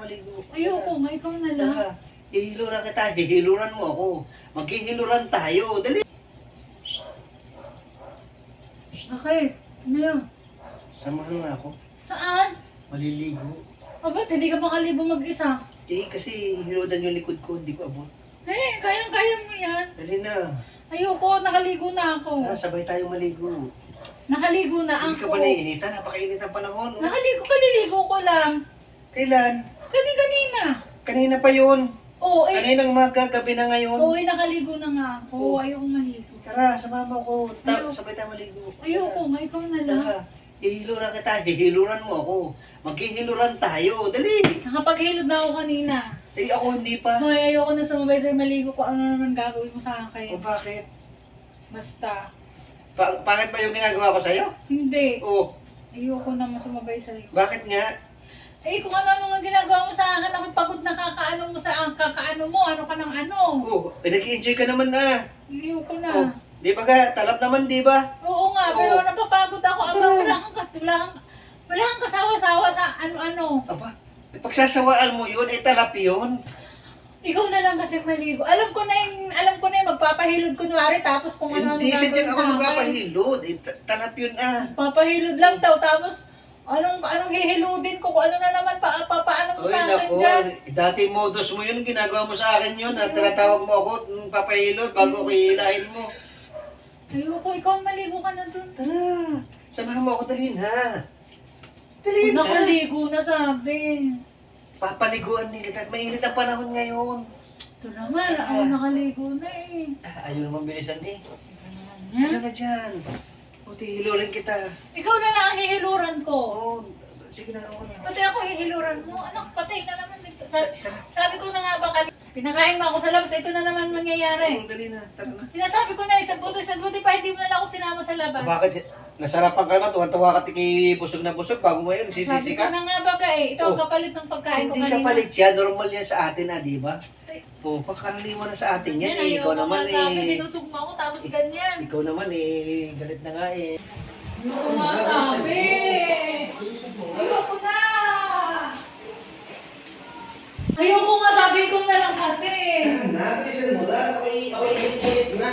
maligo. Ayoko nga, ikaw na lang. Tara, hihiluran kita, hihiluran mo ako. Maghihiluran tayo, dali. Bakit? Ano yun? Samahan mo ako, Saan? maliligo. O ba't hindi ka makalibo mag-isa? Eh, kasi hiludan yung likod ko, hindi ko abot. Eh, kayang-kaya mo yan. Dali na. Ayoko, nakaligo na ako. Tara, sabay tayo maligo. Nakaligo na Hindi ka ako. ba naiinitan? Napakainit ang panahon. oh. Nakaligo, kaliligo ko lang. Kailan? Kani-kanina. Kanina pa yun. Oo, eh. Kaninang magagabi na ngayon. Oo, eh, nakaligo na nga ako. Oo. Ayoko maligo. Tara, sumama ko. Ta- Ayoko. sabay tayo maligo. Ayoko nga, ikaw na lang. Tara, hihiluran kita, hihiluran mo ako. Maghihiluran tayo, dali. Nakapaghilod na ako kanina. Eh, ako hindi pa. Hoy, ayoko na sumabay sa'yo maligo ko. Ano naman gagawin mo sa akin? O bakit? Basta. Pa- pangit ba yung ginagawa ko sa'yo? Hindi. O, Ayoko na sumabay sa'yo. bakit nga? Eh, kung ano-ano nga ginagawa mo sa akin, ako pagod na kakaano mo sa kakaano mo, ano ka ng ano. O, eh, nag-enjoy ka naman na. Ayoko na. O, di ba ka? Talap naman, di ba? Oo nga, Oo. pero napapagod ako. Aba, Tara. wala kang, kat- wala kang, wala kang kasawa-sawa sa ano-ano. Aba, eh, pagsasawaan mo yun, eh talap yun. Ikaw na lang kasi maligo. Alam ko na yung, alam ko na yung magpapahilod kunwari, tapos kung ano-ano Hindi, gagawin sadyang ako sa akin. magpapahilod. Eh, ta- talap yun ah. Papahilod lang daw, tapos anong anong hihiludin ko, kung ano na naman pa, pa paano mo Uy, sa akin nako. dyan. Dati modus mo yun, ginagawa mo sa akin yun. At tinatawag mo ako, mm, papahilod, bago ko hihilahin mo. Ayoko, ikaw maligo ka na dun. Tara, samahan mo ako, dali na. Dali na. Nakaligo na sabi. Papaliguan din kita. Mainit ang panahon ngayon. Ito naman, ako nakaligo na eh. Ah, ayaw naman bilisan eh. Ano naman Ano yan? na dyan? Buti hilurin kita. Ikaw na lang ang hihiluran ko. Oo, sige na ako na. Pati ako hihiluran mo. Anak, patay na naman. dito. Sabi, sabi ko na nga ba kanina, pinakain mo ako sa labas, ito na naman mangyayari. Oo, dali na. Tara na. Sinasabi ko na, isang buti, isang buti pa, hindi mo na lang ako sinama sa labas. Bakit? Nasarapan ka naman, tuwan-tuwa ka kay busog na busog, bago ngayon, Sabi sisisi ko ka. na nga ba ka eh, ito ang Oh. kapalit ng pagkain ko Hindi kanina. ka palit yan, normal yan sa atin ah, di ba? Oo, pagkaraniwan na sa atin yan Yan, eh. Ikaw naman eh. binusog mo ako, tapos ganyan. Ikaw naman eh, galit na nga eh. Ayaw ko nga sabi. Ayoko na. Ayoko nga sabi ko na lang kasi. Nabisan mo lang, ako'y init na.